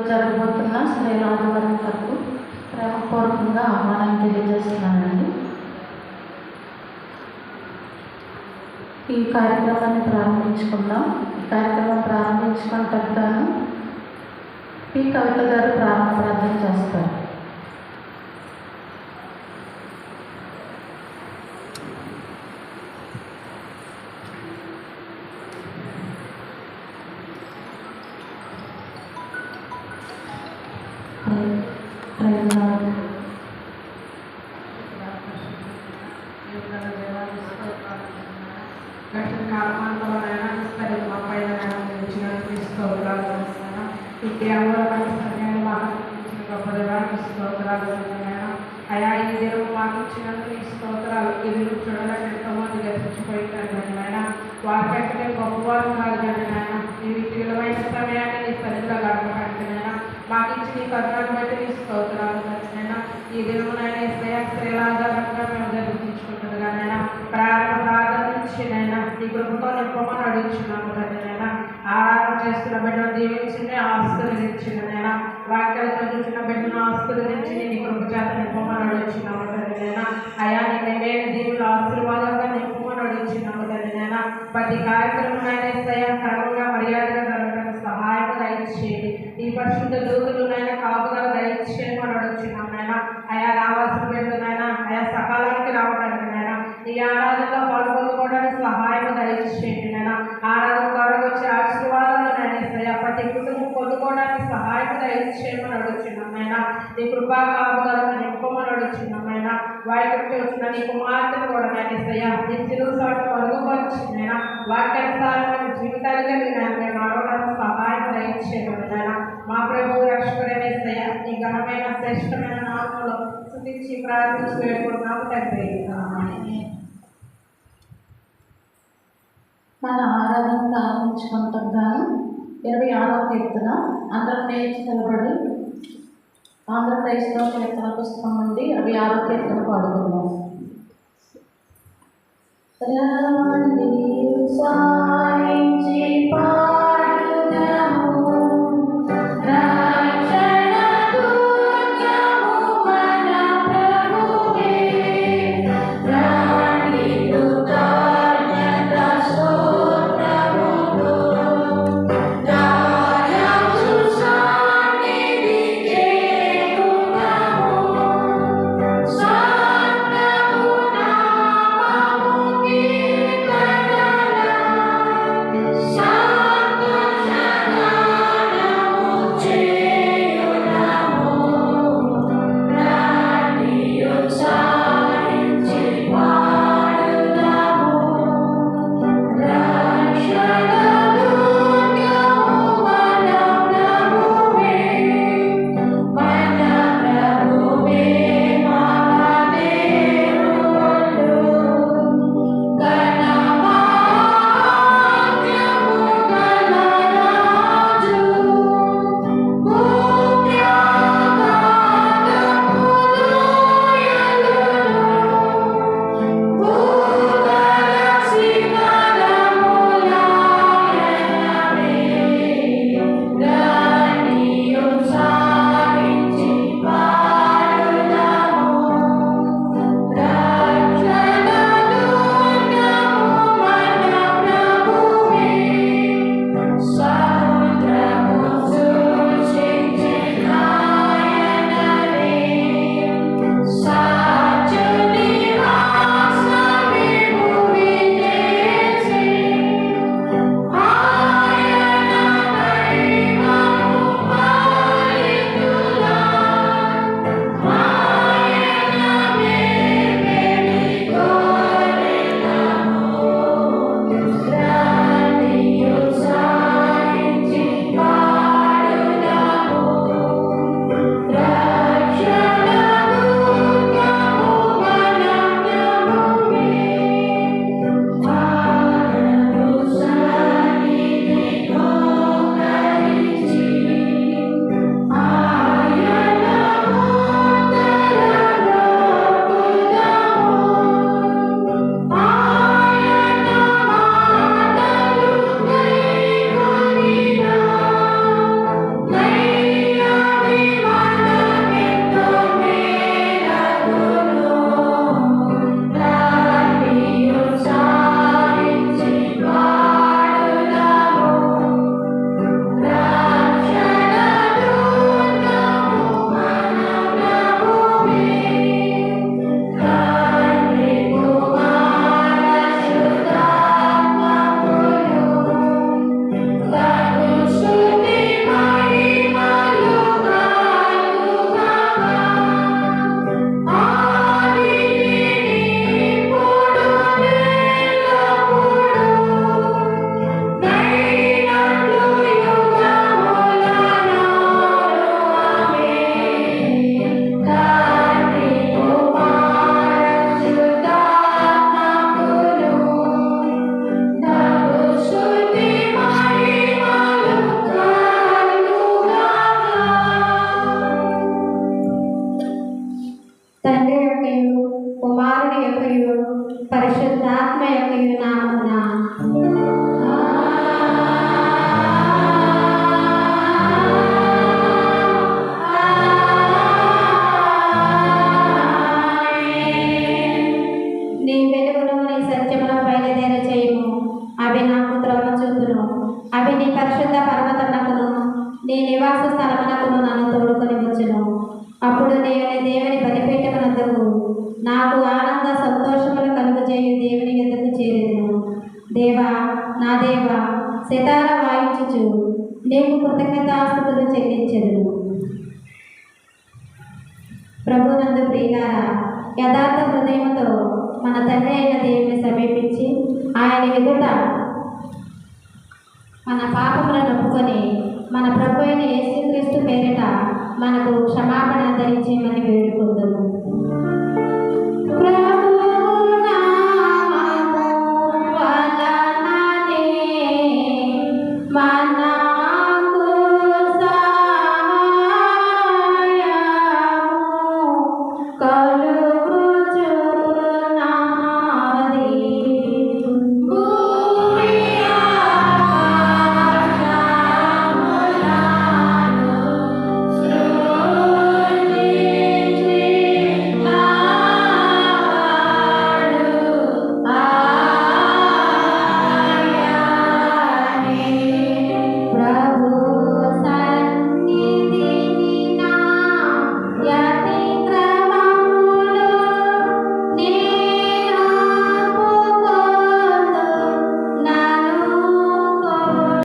జరగబోతున్న శ్రీరాజు వారి కొరకు ప్రేమపూర్వకంగా ఆహ్వానం తెలియజేస్తున్నానండి. ఈ కార్యక్రమాన్ని ప్రారంభించుకుందాం. ఈ కార్యక్రమం ప్రారంభించుకుంటాను గాను ఈ కవిత గారు ప్రారంభ ప్రార్థన చేస్తారు. గడిచిన కాలమాంతంలోనైనా మా పైన నిలిచిన ఈ కేవలం సమయాన్ని మాకు గొప్ప దేవానికి స్తోత్రాలు అయా ఈ మాకు ఇచ్చినందుకు ఈ స్తోత్రాలు ఎదురు చూడలేక ఎంతోమంది గతించిపోయినారు కానీ వారికంటే గొప్పవారు కాదు కానీ ఆయన ఈ విలువైన సమయాన్ని నీ సరిగ్గా గడపడానికి మాకు ఇచ్చిన బట్టి నీ స్తోత్రాలు చేస్తున్నాను ఈ దేవునైనా ఇస్తయా స్త్రీలాధారంగా మేము జరిపించుకుంటుంది కానీ ప్రారంభ ప్రార్థన నుంచి నైనా నీ కృపతో నింపమని అడుగుతున్నాము తండ్రి నైనా ఆరాధన చేస్తున్న బిడ్డను దీవించింది ఆశీర్వదించింది నైనా వాక్యాలు చదువుతున్న బిడ్డను ఆస్తులు ఆశీర్వదించి నీ కృప చేత నింపమని అడుగుతున్నాము తండ్రి నైనా అయా నీ మేలు దీవులు ఆశీర్వాదంగా నింపమని అడుగుతున్నాము తండ్రి నైనా ప్రతి కార్యక్రమం అయినా ఇస్తయా క్రమంగా మర్యాదగా నీ పరిశుద్ధ దూతులు నాయన కాపుదల దయచేయమని అడుగుతున్నాం నాయన. అయా రావాల్సిన బిడ్డలైనా అయా సకాలానికి రావడానికి నాయన. ఈ ఆరాధనలో పాల్గొనుకోవడానికి సహాయం దయచేయండి నాయన. ఆరాధన ద్వారా వచ్చే ఆశీర్వాదాలు నాయన ప్రతి కుటుంబం పొందుకోవడానికి సహాయం దయచేయమని అడుగుతున్నాం నాయన. నీ కృపా కాపుదలను నింపమని అడుగుతున్నాం నాయన. వారికి వచ్చిన నీ కుమార్తెను కూడా నాయన నీ చిరువు సాటు పొందుకోవచ్చు నాయన. వాటి జీవితాలుగా నీ నాయన మేము సహాయం దయచేయమని మా ప్రభు రక్షకుడమేసయ్య నీ ఘనమైన శ్రేష్టమైన నామంలో స్థుతించి ప్రార్థించి వేడుకుంటున్నాము తండ్రి. మన ఆరాధన ప్రారంభించుకుంటాం గాను ఇరవై ఆరో కీర్తన ఆంధ్రప్రదేశ్ లేచి నిలబడి ఆంధ్రప్రదేశ్లో కీర్తన పుస్తకం నుండి ఇరవై ఆరో కీర్తన పాడుకుందాం Love inside, నివాస స్థలమునకు నన్ను తోడుకొని వచ్చును. అప్పుడు నేను దేవుని బలిపీఠమునందుకు నాకు ఆనంద సంతోషములు కలుగజేయు దేవుని ఎందుకు చేరేను దేవా నా దేవా సితార వాయించుచు నీకు కృతజ్ఞతాస్తుతులు చెల్లించెదను. ప్రభునందు ప్రియారా యథార్థ హృదయంతో మన తండ్రి అయిన దేవుని సమీపించి ఆయన ఎదుట మన పాపములను ఒప్పుకొని మన ప్రభు అయిన యేసుక్రీస్తు పేరిట మనకు క్షమాపణ ధరించేయమని వేడుకుందాము.